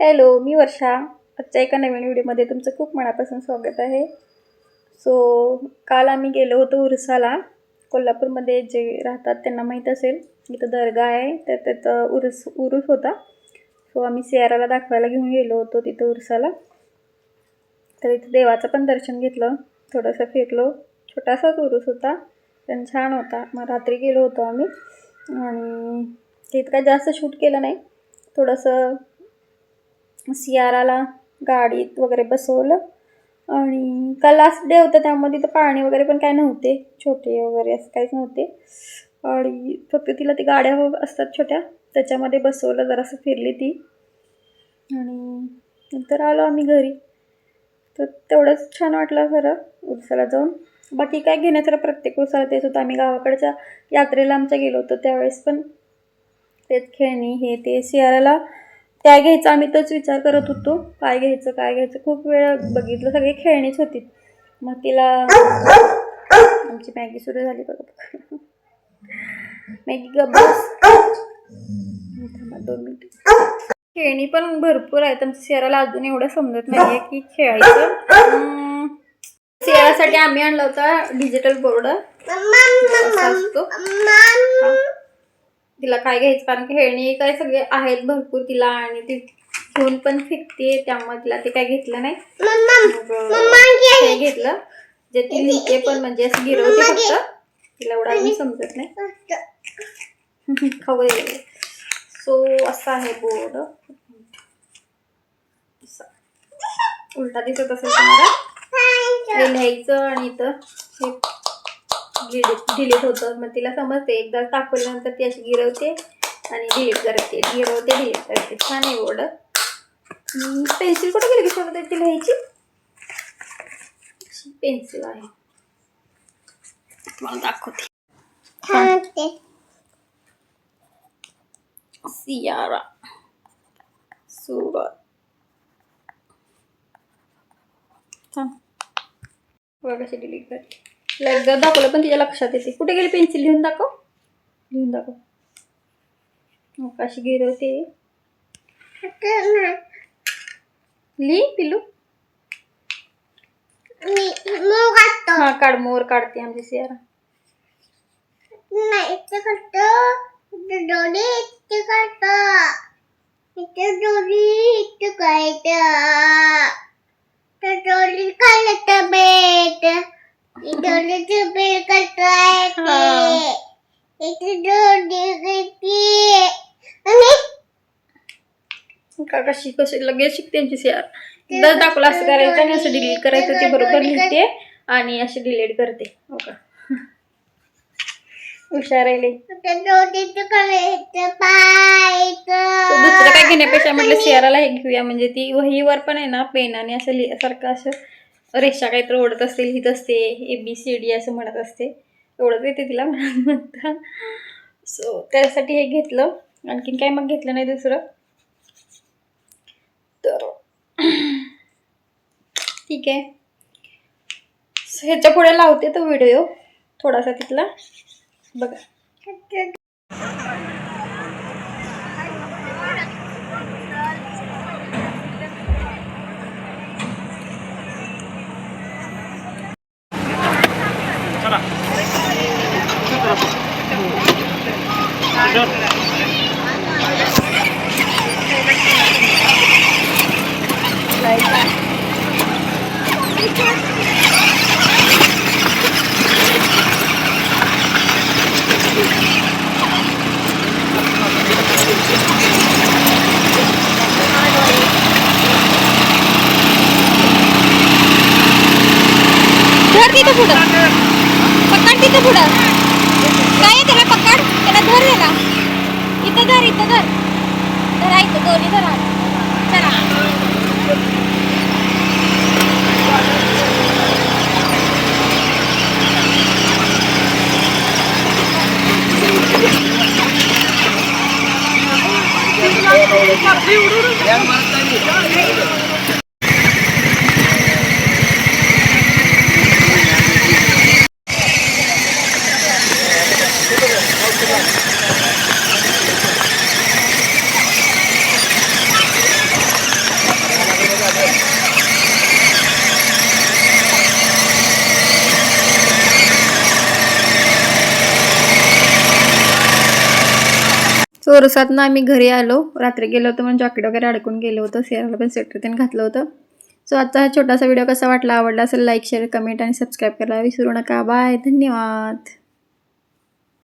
Hello मी वर्षा. आजच्या एका नवीन व्हिडिओमध्ये तुमचं खूप मनापासून स्वागत आहे. सो काल आम्ही गेलो होतो उरसाला. कोल्हापूरमध्ये जे राहतात त्यांना माहीत असेल इथं दर्गा आहे तर त्याचं उरुस उरूस होता. सो आम्ही सियाराला दाखवायला घेऊन गेलो होतो तिथं उरसाला. तर इथं देवाचं पण दर्शन घेतलं. थोडंसं फिरलो. छोटासाच उरूस होता पण छान होता. मग रात्री गेलो होतो आम्ही. आणि तिथं काय जास्त शूट केलं नाही. थोडंसं सियाराला गाडीत वगैरे बसवलं. आणि काल लास्ट डे होतं त्यामध्ये तर पाणी वगैरे पण काय नव्हते. छोटे वगैरे असं काहीच नव्हते. आणि फक्त तिला ती गाड्या असतात छोट्या त्याच्यामध्ये बसवलं जरासं फिरली ती. आणि नंतर आलो आम्ही घरी. तर तेवढंच छान वाटलं खरं उरसाला जाऊन. बाकी काय घेण्याचं प्रत्येक उरसाला तेच होतं. आम्ही गावाकडच्या यात्रेला आमच्या गेलो होतो त्यावेळेस पण. तेच खेळणी हे ते सियाराला काय घ्यायचं आम्ही तोच विचार करत होतो. काय घ्यायचं काय घ्यायचं? खूप वेळ बघितलं सगळे खेळणीच होती मग तिला आमची मॅगी सुरू झाली बघा. मॅगी गब्बस दोन मिनिट. खेळणी पण भरपूर आहेत. आमच्या सियाराला अजून एवढं समजत नाहीये की खेळायचं. सियारासाठी आम्ही आणला होता डिजिटल बोर्ड. असा असतो. तिला काय घ्यायचं? कारण खेळणी काय सगळे आहेत भरपूर तिला आणि ती घेऊन पण फेकते त्यामुळे तिला ते काय घेतलं नाही. मग हे घेतलं. जे ती लिहिते पण म्हणजे असं गिरवते फक्त. तिला एवढं अजून समजत नाही. खाऊ सो असा आहे बोर्ड. उलटा दिसत असेल तुम्हाला? हे लिहायचं आणि इथं हे डिलीट डिलीट होतं. मग तिला समजते. एकदा टाकल्यानंतर ती अशी गिरवते आणि डिलीट करते. गिरवते डिलीट करते. छान आहे बोर्ड. पेन्सिल कुठे गेली की त्याची लिहायची पेन्सिल आहे. तुम्हाला दाखवते. सियारा. सुरत. बघा कशी डिलीट करते. तिला एकदा दाखवलं पण तिच्या लक्षात येते. कुठे गेली पेन्सिल लिहून दाखव. लिहून दाखव. हो कशी गिरवते? लिही पिलू. हा काढ मोर काढते आमची सियारा. का कशी कशी लगेच शिकते सियार एकदा दाखवलं असं करायचं आणि असं डिलीट करायचं ते बरोबर लिहिते आणि अशी डिलीट करते. हो का? हुशार आहे दुसरं काय घेण्यापेक्षा म्हटलं सियाराला हे घेऊया. म्हणजे ती वहीवर पण आहे ना पेनाने असं लिह सारखं असं रेषा काहीतरी ओढत असते लिहित असते ए बी सी डी असं म्हणत असते. एवढंच येते तिला म्हणता. सो त्यासाठी हे घेतलं. आणखीन काय मग घेतलं नाही दुसरं? तर ठीक आहे. ह्याच्या पुढे लावते तो व्हिडिओ थोडासा तिथला. बघा. पुढं. पकड तिथं पुढं. काय त्याला पकड? त्याला धर त्याला इथं धर इथं धर. धरा इथं दोन्ही धरा. चला. Thank you. चोरसात ना आम्ही घरी आलो. रात्री गेलो होतो म्हणून जॉकेट वगैरे अडकून गेलो होतं. सियाला पण सेक्टर त्याने घातलं होतं. सो आजचा हा छोटासा व्हिडिओ कसा वाटला? आवडला असेल लाईक शेअर कमेंट आणि सबस्क्राईब करायला विसरू नका. बाय धन्यवाद.